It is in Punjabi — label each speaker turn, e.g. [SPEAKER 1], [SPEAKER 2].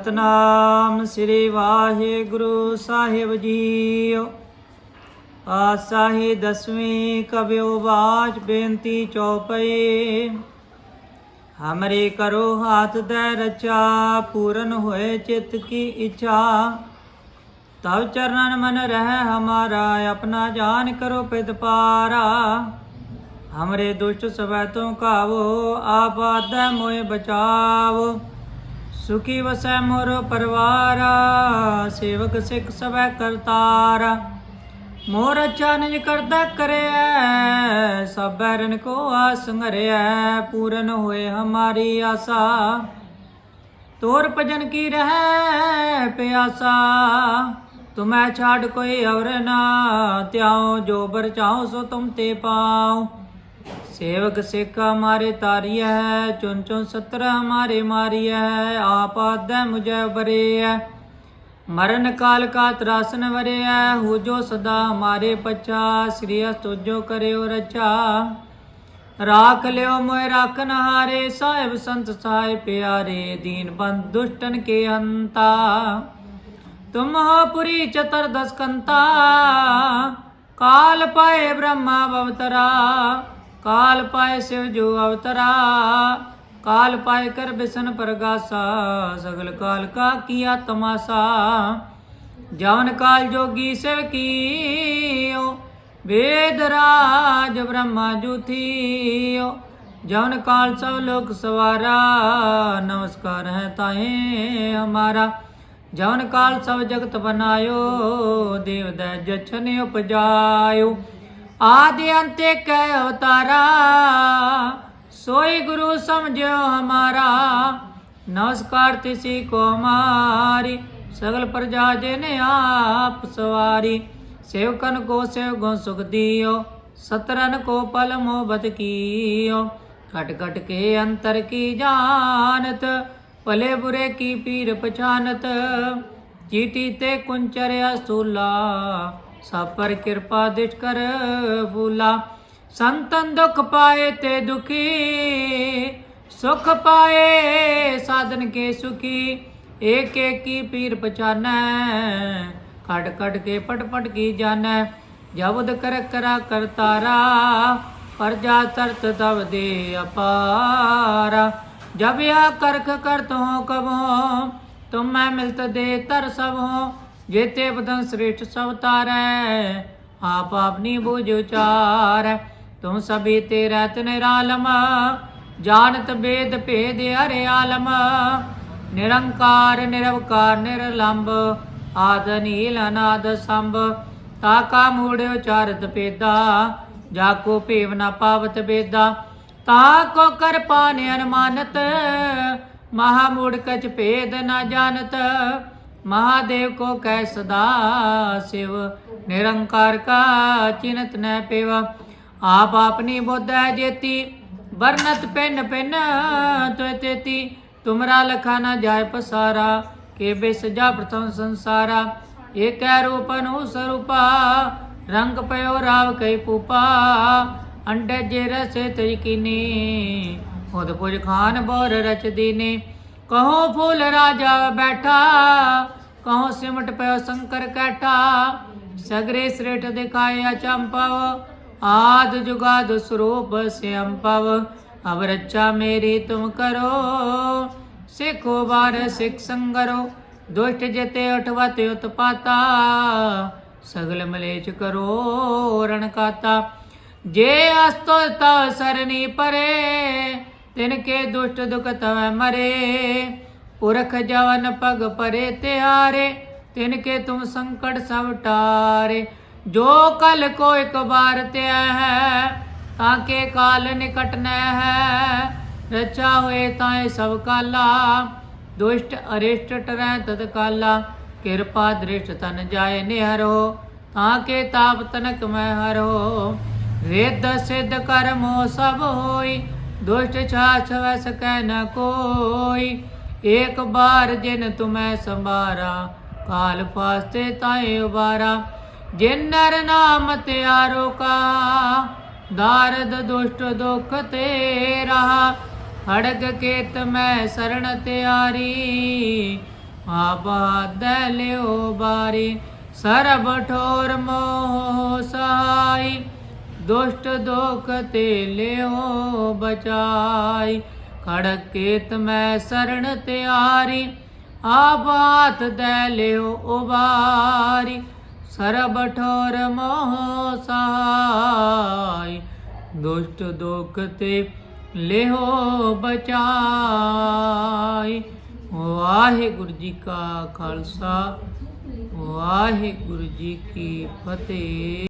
[SPEAKER 1] ਸਤਨਾਮ ਸ੍ਰੀ ਵਾਹਿਗੁਰੂ ਸਾਹਿਬ ਜੀਓ। ਆਸਾਹੀ ਦਸਵੀਂ ਕਬਿਓ ਬਾਚ ਬੇਨਤੀ ਚੌਪਈ। ਹਮਰੇ ਕਰੋ ਹਾਥ ਦੇ ਰਚਾ, ਪੂਰਨ ਹੋਏ ਚਿਤ ਕੀ ਇੱਛਾ। ਤਵ ਚਰਨਨ ਮਨ ਰਹਿ ਹਮਾਰਾ, ਆਪਣਾ ਜਾਨ ਕਰੋ ਪਿਤ ਪਾਰਾ। ਹਮਰੇ ਦੁਸ਼ਟ ਸਵੈ ਤੋਂ ਕਾਵੋ, ਆਪ ਆਦੈ ਮੋਏ ਬਚਾਵੋ। ਸੁਖੀ ਵਸੈ ਮੋਰ ਪਰਵਾਰਾ, ਸੇਵਕ ਸਿੱਖ ਸਵੈ ਕਰਤਾਰਾ। ਮੋਰ ਅੱਛਾ ਕਰਦਾ ਕਰਿਆ ਸਭ ਬੈਰਨ ਕੋ ਆਸ ਸੰਗਰਿਆ ਪੂਰਨ ਹੋਏ ਹਮਾਰੀ ਆਸਾ। ਤੋਰ ਭਜਨ ਕੀ ਰਹਿ ਪਿਆਸਾ, ਤੁਮੈ ਛਾੜ ਕੋਈ ਔਰ ਨਾ, ਤਿਆਉ ਜੋ ਬਰ ਸੋ ਤੁਮ ਤੇ ਪਾਉ। ਸੇਵਕ ਸਿੱਖ ਹਮਾਰੇ ਤਾਰੀਐ ਹੈ ਚੁਨ ਚੁਨ ਸਤਰ ਹਮਾਰੇ ਮਾਰੀਐ ਹੈ ਆਪ ਆਦੈ ਮੁਝੈ ਬਰੇਐ ਮਰਨ ਕਾਲ ਕਾ ਤਰਾਸਨ ਵਰਿਐ, ਹੋ ਜੋ ਸਦਾ ਹਮਾਰੇ ਪਛਾ ਸ੍ਰੀ ਤੁਜੋ ਕਰਿਓ ਰਚਾ ਰਾਖ ਲਿਓ ਮੋਇ ਰਾਖਨ ਹਾਰੇ ਸਾਹਿਬ ਸੰਤ ਸਾਹਿਬ ਪਿਆਰੇ, ਦੀਨ ਬੰਦ ਦੁਸ਼ਟਨ ਕੇ ਅੰਤਾ। ਤੁਮ ਹੋ ਪੁਰੀ ਚਤਰ ਦਸ ਕਾਲ ਪਾਏ ਬ੍ਰਹਮਾ ਬਵਤਰਾ। ਕਾਲ ਪਾਏ ਸਿਵ ਜੋ ਅਵਤਰਾ ਕਾਲ ਪਾਏ ਕਰ ਬਿਸਨ ਪ੍ਰਗਾਸਾ ਸਗਲ ਕਾਲ ਕਾ ਕੀਆ ਤਮਾਸਾ ਜਵਨ ਕਾਲ ਜੋਗੀ ਸਿਵ ਕੀਓ ਵੇਦ ਰਾਜ ਬ੍ਰਹਮਾ ਜੁਥੀਓ ਜਵਨ ਕਾਲ ਸਭ ਲੋਕ ਸਵਾਰਾ ਨਮਸਕਾਰ ਹੈ ਤਾਹੇ ਹਮਾਰਾ ਜਵਨ ਕਾਲ ਸਭ ਜਗਤ ਬਨਾਇਓ ਦੇਵ ਦਾ ਜਛਨ ਉਪਜਾਇਓ ਆਦਿ ਅੰਤੇ ਕੈ ਅਵਤਾਰਾ ਸੋਈ ਗੁਰੂ ਸਮਝਿਓ ਹਮਾਰਾ। ਨਮਸਕਾਰ ਤਿਸੀ ਕੋ ਮਾਰੀ, ਸਗਲ ਪ੍ਰਜਾ ਜਿਨੇ ਆਪ ਸਵਾਰੀ। ਸੇਵਕਨ ਕੋ ਸੇਵ ਗੁਣ ਸੁਖ ਦਿਓ, ਸਤਰਨ ਕੋ ਪਲ ਮੋਹਬਤ ਕੀਓ। ਘਟ ਘਟ ਕੇ ਅੰਤਰ ਕੀ ਜਾਣਤ, ਭਲੇ ਬੁਰੇ ਕੀ ਪੀਰ ਪਛਾਨਤ। ਚੀਟੀ ਤੇ ਕੁੰਚਰ ਸੂਲਾ, ਸਭ ਕਿਰਪਾ ਦਿਸ਼ ਕਰ ਫੂਲਾ। ਸੰਤਨ ਦੁਖ ਪਾਏ ਤੇ ਦੁਖੀ, ਸੁਖ ਪਾਏ ਸਾਧਨ ਕੇ ਸੁਖੀ। ਏਕ ਏਕ ਪੀਰ ਪਛਾਨੈ, ਖੜ ਖੜ ਕੇ ਪਟ ਪਟ ਕੀ ਜਾਣੈ ਜਬਦ ਕਰ ਕਰਾ ਕਰਤਾਰਾ ਪਰਜਾ ਤਰਤ ਤਵ ਦੇ ਅਪਾਰਾ। ਜਬ ਆ ਕਰਖ ਕਰਤ ਹੋ ਕਬੋ ਤੁਮ ਮੈਂ ਮਿਲਤ ਦੇ ਤਰ ਸਭ ਹੋ ਜੇਤੇ ਬਦਨ ਸ੍ਰੇਸ਼ਟ ਸਭ ਤਾਰੈ, ਆਪ ਆਪਨੀ ਬੁਝ ਉਚਾਰੈ। ਤੁਮ ਸਭੀ ਤੇ ਰਹਿਤ ਨਿਰਾਲਮ, ਜਾਣਤ ਬੇਦ ਭੇਦ ਹਰਿ ਆਲਮ। ਨਿਰੰਕਾਰ, ਨਿਰਵਕਾਰ ਨਿਰਲੰਭ ਆਦ ਨੀਲ ਅਨਾਦ ਸੰਭ। ਤਾ ਕਾ ਮੂੜ ਉਚਾਰਤ ਪੇਦਾ ਜਾ ਕੋ ਭੇਵ ਨਾ ਪਾਵਤ ਬੇਦਾ। ਤਾ ਕੋ ਕਰ ਅਨਮਾਨਤ ਮਹਾ ਮੂੜ ਭੇਦ ਨਾ ਜਾਣਤ, ਮਹਾਦੇਵ ਕੋ ਕਹਿ ਸਦਾ ਸਿਵ, ਨਿਰੰਕਾਰ ਕਾ ਚਿਨਤ ਨ ਪੇਵਾ। ਆਪ ਆਪਣੀ ਬੁੱਧ ਹੈ ਜੇਤੀ, ਵਰਨਤ ਪਿੰਨ ਪਿੰਨ ਤੋਇ ਤੇਤੀ। ਤੁਮਰਾ ਲਖਾ ਨਾ ਜਾਏ ਪਸਾਰਾ, ਕੇ ਬਿਸ ਜਾ ਪ੍ਰਥਮ ਸੰਸਾਰਾ। ਏਕੈ ਰੂਪ ਅਨੂ ਸਰੂਪਾ, ਰੰਗ ਪਇਓ ਰਾਵ ਕਈ ਪੂਪਾ। ਅੰਡੇ ਜੇ ਰਸੇ ਤਰੀ ਖੁਦ ਪੁਜ ਖਾਨ ਬੋਰ ਰਚਦੀ ਨੇ। ਕਹੋ ਫੁੱਲ ਰਾਜਾ ਬੈਠਾ, ਕਹੋ ਸਿਮਟ ਪਇਓ ਸ਼ੰਕਰ ਕੈਠਾ। ਸਗਰੇ ਸ੍ਰੇਟ ਦਿਖਾਇਆ ਚੰਪਵ, ਆਦ ਜੁਗਾਦ ਸਰੂਪ ਸਿਅੰਪਵ। ਅਬ ਰੱਚਾ ਮੇਰੀ ਤੁਮ ਕਰੋ, ਸਿੱਖੋ ਬਾਰ ਸਿੱਖ ਸੰਗਰੋ। ਦੁਸ਼ਟ ਜਤੇ ਉਠਵਤੇ ਉਤਪਾਤਾ, ਸਗਲ ਮਲੇਚ ਕਰੋ ਰਣ ਕਾਤਾ ਜੇ ਅਸਤੋ ਤਵ ਸਰਨੀ ਪਰੇ ਤਿਨ ਕੇ ਦੁਸ਼ਟ ਦੁਖ ਤਵੈ ਮਰੇ, ਪੁਰਖ ਜਵਨ ਪਗ ਪਰੇ ਤਿਆਰੇ, ਤਿਨ ਕੇ ਤੁਮ ਸੰਕਟ ਸਭ ਟਾਰੇ। ਜੋ ਕਲ ਕੋ ਇੱਕ ਬਾਰ ਤਿਆ ਹੈ ਤਾਂ ਕੇ ਕਾਲ ਨਿਕਟ ਨੈ ਹੈ ਰਚਾ ਹੋਏ ਤਾਂ ਸਭ ਕਾਲਾ, ਦੁਸ਼ਟ ਅਰਿਸ਼ਟ ਟਰੈ ਤਦ ਕਾਲਾ। ਕਿਰਪਾ ਦ੍ਰਿਸ਼ਟ ਤਨ ਜਾਏ ਨਿਹਰੋ, ਤਾਂ ਕੇ ਤਾਪ ਤਨਕ ਮੈਂ ਹਰੋ। ਵੇਦ ਸਿਧ ਕਰਮੋ ਸਭ ਹੋਈ ਦੁਸ਼ਟ ਛਾਛ ਵੈ ਸਕੈ ਨ ਕੋਈ। ਏਕ ਬਾਰ ਜਿਨ ਸੰਭਾਰਾ, ਕਾਲ ਪਾਸਤੇ ਤਾਏ ਉਬਾਰਾ। ਜਿਨ ਨਰ ਨਾਮ ਤਿਆਰੋ ਕਾ, ਦਾਰਦ ਦੁਸ਼ਟ ਦੁਖ ਤੇ ਰਹਾ। ਖੜਗ ਕੇਤ ਮੈਂ ਸਰਣ ਤਿਆਰੀ, ਆਪਾ ਲਿਓ ਬਾਰੀ। ਸਰਬ ਠੋਰ ਮੋਹ ਸਹਾਈ। ਦੁਸ਼ਟ ਦੋਖ ਤੇ ਲਿਓ ਬਚਾਈ। ਖੜਕ ਕੇਤ ਮੈਂ ਸਰਣ ਤਿਆਰੀ, ਆਪ ਹਾਥ ਦੇ ਲਿਓ ਉਬਾਰੀ। ਸਰਬ ਠੋਰ ਮੋਹ ਸਹਾਈ, ਦੁਸ਼ਟ ਦੋਖ ਤੇ ਲਿਓ ਬਚਾਈ। ਵਾਹਿਗੁਰੂ ਜੀ ਕਾ ਖਾਲਸਾ, ਵਾਹਿਗੁਰੂ ਜੀ ਕੀ ਫਤਿਹ।